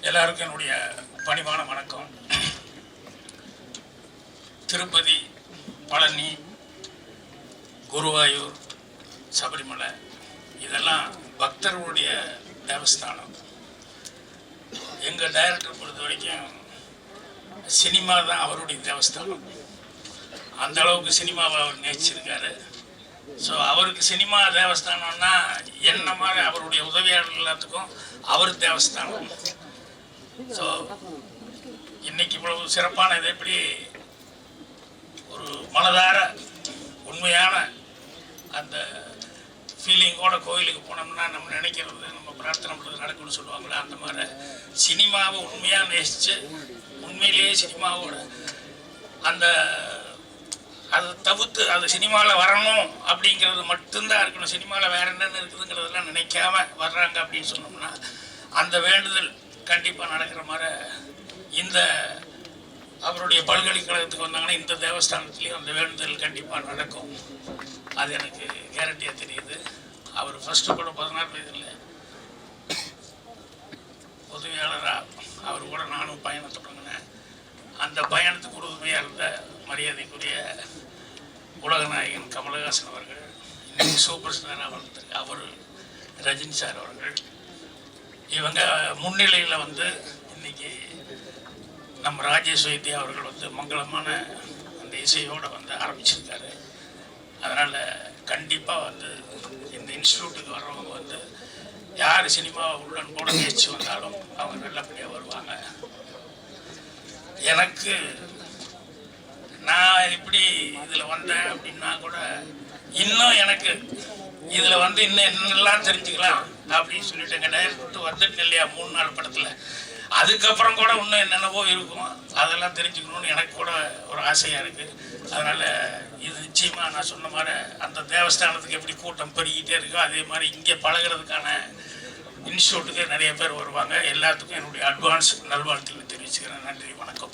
எல்லாருக்கும் என்னுடைய பணிவான வணக்கம். திருப்பதி பழனி குருவாயூர் சபரிமலை இதெல்லாம் பக்தர்களுடைய தேவஸ்தானம். எங்கள் டைரக்டர் பொறுத்த வரைக்கும் சினிமா தான் அவருடைய தேவஸ்தானம். அந்த அளவுக்கு சினிமாவை அவர் நேசிச்சிருக்காரு. ஸோ அவருக்கு சினிமா தேவஸ்தானம்னா என்ன மாதிரி அவருடைய உதவியாளர் எல்லாத்துக்கும் அவர் தேவஸ்தானம். ஸோ இன்னைக்கு இவ்வளவு சிறப்பான இது எப்படி ஒரு மனதார உண்மையான அந்த ஃபீலிங்கோட கோயிலுக்கு போனோம்னா நம்ம நினைக்கிறது நம்ம பிரார்த்தனை பண்ணுறது நடக்கும்னு சொல்லுவாங்களே அந்த மாதிரி சினிமாவை உண்மையாக நேசித்து உண்மையிலேயே சினிமாவோட அந்த அதை தவிர்த்து அது சினிமாவில் வரணும் அப்படிங்கிறது மட்டும்தான் இருக்கணும். சினிமாவில் வேறு என்னென்ன இருக்குதுங்கிறதெல்லாம் நினைக்காம வர்றாங்க அப்படின்னு சொன்னோம்னா அந்த வேண்டுதல் கண்டிப்பாக நடக்கிற மாதிரி இந்த அவருடைய பல்கலைக்கழகத்துக்கு வந்தாங்கன்னா இந்த தேவஸ்தானத்துலேயும் அந்த வேண்டுதல் கண்டிப்பாக நடக்கும். அது எனக்கு கேரண்டியாக தெரியுது. அவர் ஃபஸ்ட்டு கூட பதினாறு வயதில் உதவியாளராக அவர் கூட நானும் பயணம் தொடங்கினேன். அந்த பயணத்துக்கு உறுதுமையாக இருந்த மரியாதைக்குரிய உலகநாயகன் கமலஹாசன் அவர்கள் இன்னைக்கு சூப்பர் ஸ்டாராக வளர்ந்து அவர் ரஜினி சார் அவர்கள் இவங்க முன்னிலையில் வந்து இன்னைக்கு நம்ம ராஜேஷ் வைத்தியா அவர்கள் வந்து மங்களமான அந்த இசையோடு வந்து ஆரம்பிச்சிருக்காரு. அதனால் கண்டிப்பாக வந்து இந்த இன்ஸ்டியூட்டுக்கு வர்றவங்க வந்து யார் சினிமாவை உள்ளன் கூட நேசிச்சு வந்தாலும் அவங்க நல்லபடியாக வருவாங்க. எனக்கு நான் இப்படி இதில் வந்தேன் அப்படின்னா கூட இன்னும் எனக்கு இதில் வந்து இன்னும் என்னெல்லாம் தெரிஞ்சுக்கலாம். அப்படின்னு சொல்லிட்டு எங்கள் டைரக்டர் வந்துட்டு இல்லையா மூணு நாள் படத்தில். அதுக்கப்புறம் கூட இன்னும் என்னென்னவோ இருக்கும். அதெல்லாம் தெரிஞ்சுக்கணும்னு எனக்கு கூட ஒரு ஆசையாக இருக்குது அதனால் இது நிச்சயமாக நான் சொன்ன மாதிரி அந்த தேவஸ்தானத்துக்கு எப்படி கூட்டம் பெருகிட்டே இருக்கோ அதே மாதிரி இங்கே பழகுறதுக்கான இன்ஸ்டியூட்டுக்கு நிறைய பேர் வருவாங்க. எல்லாத்துக்கும் என்னுடைய அட்வான்ஸ் நல்வாழ்த்துக்களை தெரிவிச்சுக்கிறேன். நன்றி வணக்கம்.